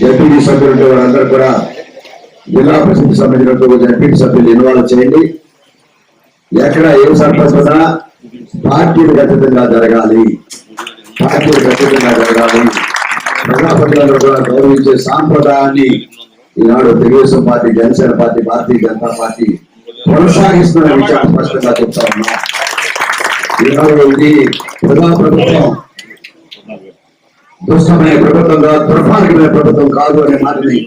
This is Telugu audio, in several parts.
జడ్పీటీ సభ్యులు ఉంటే వాళ్ళందరూ కూడా జిల్లా పరిషత్ సంబంధించినటువంటి జడ్పీటీ సభ్యులు ఇన్వాల్వ్ చేయండి. ఎక్కడ ఏం సర్పంచ్ ఉన్నా పార్టీలు ఖచ్చితంగా జరగాలి. పార్టీలు ఖచ్చితంగా జరగాలి. ప్రజాప్రతినిధులు కూడా గౌరవించే సాంప్రదాయాన్ని ఈనాడు Telugu Desam Party Janasena Party Bharatiya Janata Party కొనసాగిస్తున్న విషయాన్ని స్పష్టంగా చెప్తా ఉన్నా. ఈనాడు ఇది ప్రజాప్రభుత్వం దుష్టమైన ప్రభుత్వం కాదు దుర్మార్గమైన ప్రభుత్వం కాదు అనే మాటని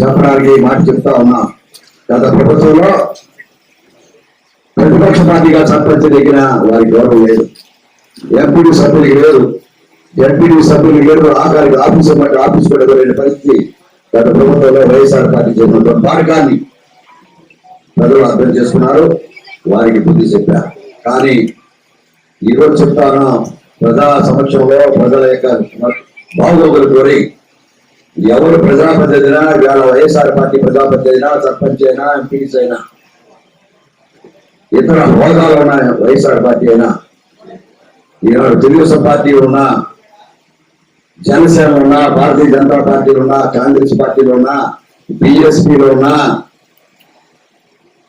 చెప్పడానికి మాట చెప్తా ఉన్నా. గత ప్రభుత్వంలో ప్రతిపక్ష పార్టీగా సర్పంచ్ దగ్గర వారి గౌరవం లేదు. ఎంపీడీ సభ్యులకు లేదు. ఎంపీడీ సభ్యులకి లేదు ఆఖరికి ఆఫీసు బట్టి ఆఫీస్ కూడా వెళ్ళిన పరిస్థితి గత ప్రభుత్వంలో వైఎస్ఆర్ పార్టీ చేసిన మార్గాన్ని ప్రజలు అర్థం చేసుకున్నారు. వారికి బుద్ధి చెప్పారు కానీ ఈరోజు చెప్తాను ప్రజా సమక్షంలో ప్రజల యొక్క బాగోగులు కోరి ఎవరు ప్రజాప్రతినిధినా ఇవాళ వైఎస్ఆర్ పార్టీ ప్రజాప్రతినిధినా సర్పంచ్ అయినా ఎంపీస్ అయినా ఇతర హోదాలు ఉన్న వైఎస్ఆర్ పార్టీ అయినా ఈనాడు తెలుగుదేశం పార్టీ ఉన్నా జనసేన ఉన్నా భారతీయ జనతా పార్టీలో ఉన్నా కాంగ్రెస్ పార్టీలో ఉన్నా బిఎస్పీలో ఉన్నా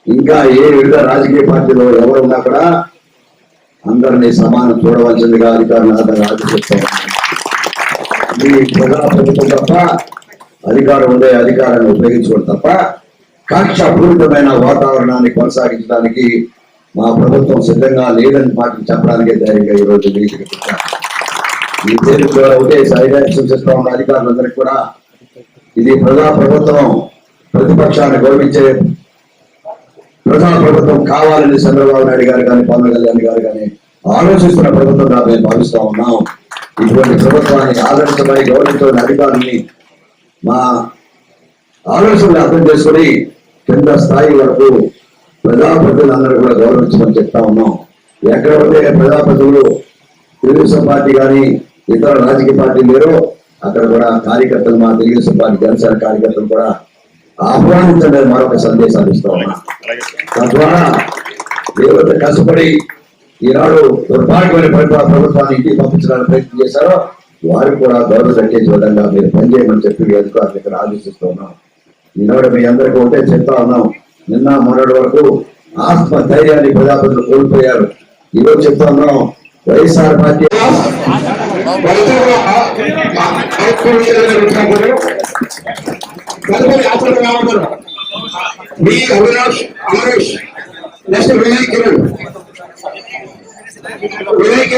ఇంకా ఏ వివిధ రాజకీయ పార్టీలో ఎవరు ఉన్నా కూడా అందరినీ సమానం చూడవలసిందిగా అధికారులు అందరూ చెప్తారు ఈ ప్రజా ప్రభుత్వం తప్ప అధికారం ఉండే అధికారాన్ని ఉపయోగించుకోవడం తప్ప కక్షపూరితమైన వాతావరణాన్ని కొనసాగించడానికి మా ప్రభుత్వం సిద్ధంగా లేదని మాకు చెప్పడానికే ధైర్యంగా ఈ రోజు మీటింగ్ ఈ పేరు కూడా ఒకటే సైడాక్షన్ చేస్తా ఉన్న అధికారులందరికీ కూడా ఇది ప్రజా ప్రభుత్వం ప్రతిపక్షాన్ని గౌరవించే ప్రజా ప్రభుత్వం కావాలని చంద్రబాబు నాయుడు గారు కానీ పవన్ కళ్యాణ్ గారు కానీ ఆలోచిస్తున్న ప్రభుత్వంగా మేము భావిస్తా ఉన్నాం. ఇటువంటి ప్రభుత్వాన్ని ఆదర్శమై గౌరవించిన అధికారుల్ని మా ఆలోచనలు అర్థం చేసుకుని కింద స్థాయి వరకు ప్రజాప్రతినిధులందరూ కూడా గౌరవించమని చెప్తా ఉన్నాం. ఎక్కడ ఉంటే ప్రజాప్రతినిధులు తెలుగుదేశం పార్టీ కానీ ఇతర రాజకీయ పార్టీలు లేరో అక్కడ కూడా కార్యకర్తలు మా తెలుగుదేశం పార్టీ జనసేన కార్యకర్తలు కూడా ఆహ్వానించడం మరొక సందేశాలు ఇస్తా ఉన్నా. తద్వారా ఎవరైతే కష్టపడి ఈనాడు దుర్భాగ్యమైన ప్రభుత్వ ప్రభుత్వాన్ని ఇంటికి పంపించడానికి ప్రయత్నం చేశారో వారికి కూడా గౌరవ దక్కేసే విధంగా మీరు పనిచేయమని చెప్పి అధికారులు ఇక్కడ ఆలోచిస్తూ ఉన్నాం. ఈనాడు మీ అందరికీ ఒకటే చెప్తా ఉన్నాం. నిన్న మొన్నటి వరకు ఆత్మ ధైర్యాన్ని ప్రజాపతులు కోల్పోయారు. ఈరోజు చెప్తా ఉన్నాం వైఎస్ఆర్ పార్టీ మీ అవినాష్ అమరేష్ నెక్స్ట్ వినయ్ వినయ్ కిరణ్. Rudy,